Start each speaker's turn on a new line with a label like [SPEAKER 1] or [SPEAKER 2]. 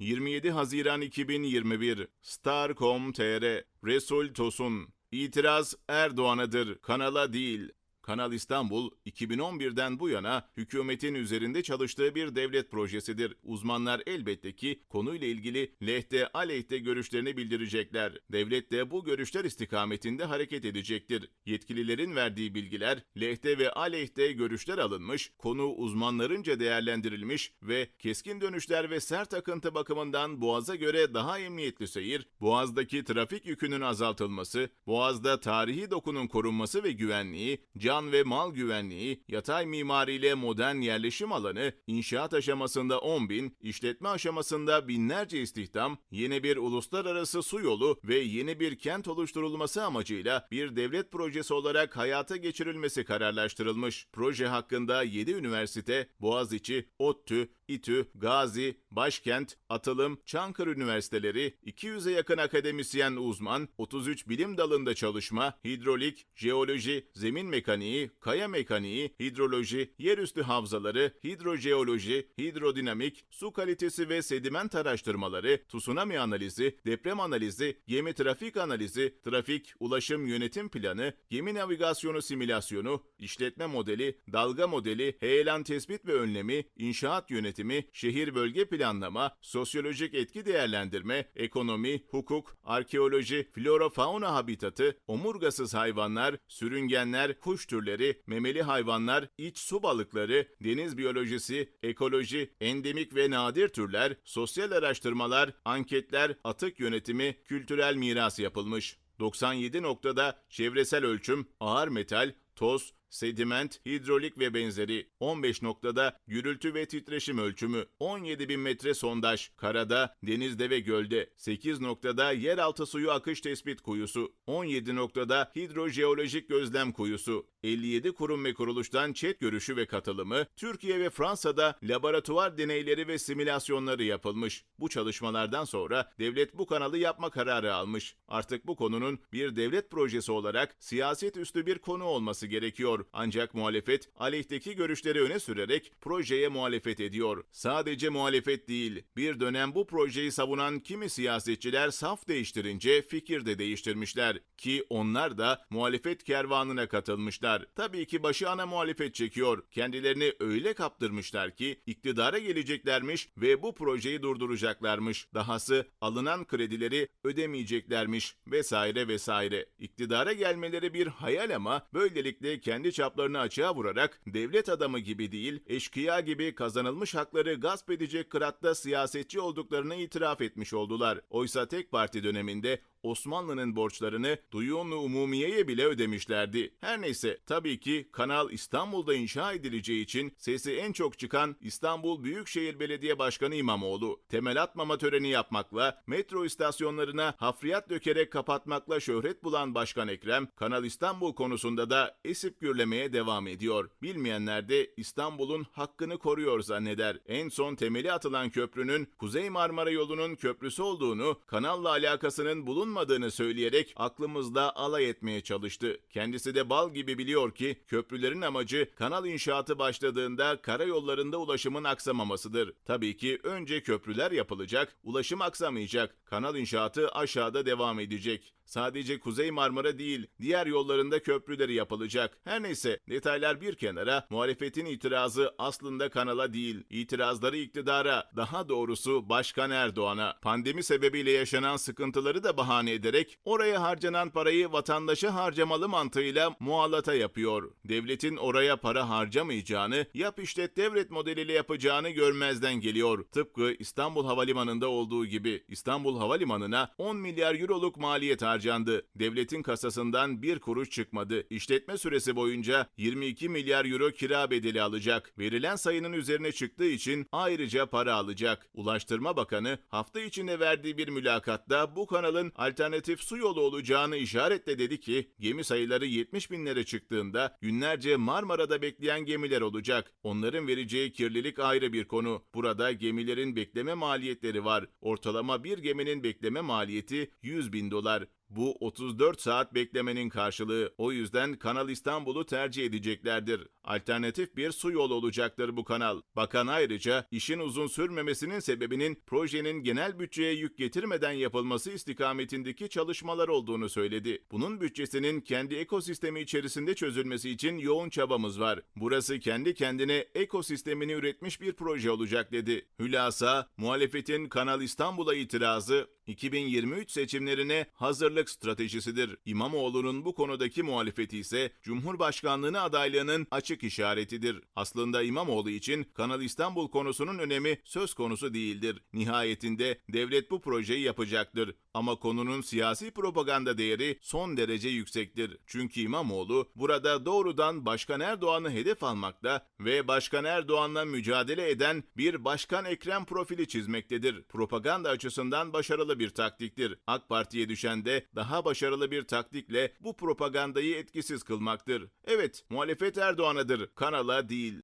[SPEAKER 1] 27 Haziran 2021 Star.com.tr Resul Tosun. İtiraz Erdoğan'adır, kanala değil. Kanal İstanbul, 2011'den bu yana hükümetin üzerinde çalıştığı bir devlet projesidir. Uzmanlar elbette ki konuyla ilgili lehte aleyhte görüşlerini bildirecekler. Devlet de bu görüşler istikametinde hareket edecektir. Yetkililerin verdiği bilgiler, lehte ve aleyhte görüşler alınmış, konu uzmanlarınca değerlendirilmiş ve keskin dönüşler ve sert akıntı bakımından Boğaz'a göre daha emniyetli seyir, Boğaz'daki trafik yükünün azaltılması, Boğaz'da tarihi dokunun korunması ve güvenliği, can ve mal güvenliği, yatay mimariyle modern yerleşim alanı, inşaat aşamasında 10 bin, işletme aşamasında binlerce istihdam, yeni bir uluslararası su yolu ve yeni bir kent oluşturulması amacıyla bir devlet projesi olarak hayata geçirilmesi kararlaştırılmış. Proje hakkında 7 üniversite, Boğaziçi, ODTÜ, İTÜ, Gazi, Başkent, Atılım, Çankırı Üniversiteleri, 200'e yakın akademisyen uzman, 33 bilim dalında çalışma, hidrolik, jeoloji, zemin mekaniği, kaya mekaniği, hidroloji, yerüstü havzaları, hidrojeoloji, hidrodinamik, su kalitesi ve sediment araştırmaları, tsunami analizi, deprem analizi, gemi trafik analizi, trafik, ulaşım yönetim planı, gemi navigasyonu simülasyonu, işletme modeli, dalga modeli, heyelan tespit ve önlemi, inşaat yönetimi, şehir bölge planlama, sosyolojik etki değerlendirme, ekonomi, hukuk, arkeoloji, flora fauna habitatı, omurgasız hayvanlar, sürüngenler, kuş türleri, memeli hayvanlar, iç su balıkları, deniz biyolojisi, ekoloji, endemik ve nadir türler, sosyal araştırmalar, anketler, atık yönetimi, kültürel miras yapılmış. 97 noktada çevresel ölçüm, ağır metal, toz, sediment, hidrolik ve benzeri. 15 noktada gürültü ve titreşim ölçümü. 17 bin metre sondaj. Karada, denizde ve gölde. 8 noktada yeraltı suyu akış tespit kuyusu. 17 noktada hidrojeolojik gözlem kuyusu. 57 kurum ve kuruluştan çet görüşü ve katılımı, Türkiye ve Fransa'da laboratuvar deneyleri ve simülasyonları yapılmış. Bu çalışmalardan sonra devlet bu kanalı yapma kararı almış. Artık bu konunun bir devlet projesi olarak siyaset üstü bir konu olması gerekiyor. Ancak muhalefet aleyhteki görüşleri öne sürerek projeye muhalefet ediyor. Sadece muhalefet değil, bir dönem bu projeyi savunan kimi siyasetçiler saf değiştirince fikir de değiştirmişler. Ki onlar da muhalefet kervanına katılmışlar. Tabii ki başı ana muhalefet çekiyor. Kendilerini öyle kaptırmışlar ki iktidara geleceklermiş ve bu projeyi durduracaklarmış. Dahası alınan kredileri ödemeyeceklermiş vesaire vesaire. İktidara gelmeleri bir hayal ama böylelikle kendi çaplarını açığa vurarak devlet adamı gibi değil, eşkıya gibi kazanılmış hakları gasp edecek kıratta siyasetçi olduklarını itiraf etmiş oldular. Oysa tek parti döneminde Osmanlı'nın borçlarını Duyun-u Umumiye'ye bile ödemişlerdi. Her neyse tabii ki kanal İstanbul'da inşa edileceği için sesi en çok çıkan İstanbul Büyükşehir Belediye Başkanı İmamoğlu, temel atmama töreni yapmakla, metro istasyonlarına hafriyat dökerek kapatmakla şöhret bulan Başkan Ekrem, Kanal İstanbul konusunda da esip gürlemeye devam ediyor. Bilmeyenler de İstanbul'un hakkını koruyor zanneder. En son temeli atılan köprünün Kuzey Marmara yolunun köprüsü olduğunu, kanalla alakasının bulunmadığını söyleyerek aklımızda alay etmeye çalıştı. Kendisi de bal gibi biliyor ki köprülerin amacı kanal inşaatı başladığında karayollarında ulaşımın aksamamasıdır. Tabii ki önce köprüler yapılacak, ulaşım aksamayacak. Kanal inşaatı aşağıda devam edecek. Sadece Kuzey Marmara değil, diğer yollarında köprüleri yapılacak. Her neyse, detaylar bir kenara, muhalefetin itirazı aslında kanala değil, itirazları iktidara, daha doğrusu Başkan Erdoğan'a. Pandemi sebebiyle yaşanan sıkıntıları da bahane ederek, oraya harcanan parayı vatandaşa harcamalı mantığıyla muallata yapıyor. Devletin oraya para harcamayacağını, yap işlet devlet modeliyle yapacağını görmezden geliyor. Tıpkı İstanbul Havalimanı'nda olduğu gibi İstanbul Havalimanı'na 10 milyar euroluk maliyet harcandı. Devletin kasasından bir kuruş çıkmadı. İşletme süresi boyunca 22 milyar euro kira bedeli alacak. Verilen sayının üzerine çıktığı için ayrıca para alacak. Ulaştırma Bakanı hafta içinde verdiği bir mülakatta bu kanalın alternatif su yolu olacağını işaretle dedi ki gemi sayıları 70 binlere çıktığında günlerce Marmara'da bekleyen gemiler olacak. Onların vereceği kirlilik ayrı bir konu. Burada gemilerin bekleme maliyetleri var. Ortalama bir geminin bekleme maliyeti 100 bin dolar. Bu 34 saat beklemenin karşılığı. O yüzden Kanal İstanbul'u tercih edeceklerdir. Alternatif bir su yolu olacaktır bu kanal. Bakan ayrıca işin uzun sürmemesinin sebebinin projenin genel bütçeye yük getirmeden yapılması istikametindeki çalışmalar olduğunu söyledi. Bunun bütçesinin kendi ekosistemi içerisinde çözülmesi için yoğun çabamız var. Burası kendi kendine ekosistemini üretmiş bir proje olacak dedi. Hülasa, muhalefetin Kanal İstanbul'a itirazı 2023 seçimlerine hazırlık stratejisidir. İmamoğlu'nun bu konudaki muhalefeti ise Cumhurbaşkanlığına adaylığının açık işaretidir. Aslında İmamoğlu için Kanal İstanbul konusunun önemi söz konusu değildir. Nihayetinde devlet bu projeyi yapacaktır. Ama konunun siyasi propaganda değeri son derece yüksektir. Çünkü İmamoğlu burada doğrudan Başkan Erdoğan'ı hedef almakta ve Başkan Erdoğan'la mücadele eden bir Başkan Ekrem profili çizmektedir. Propaganda açısından başarılı bir taktiktir. AK Parti'ye düşen de daha başarılı bir taktikle bu propagandayı etkisiz kılmaktır. Evet, muhalefet Erdoğan'adır, kanala değil.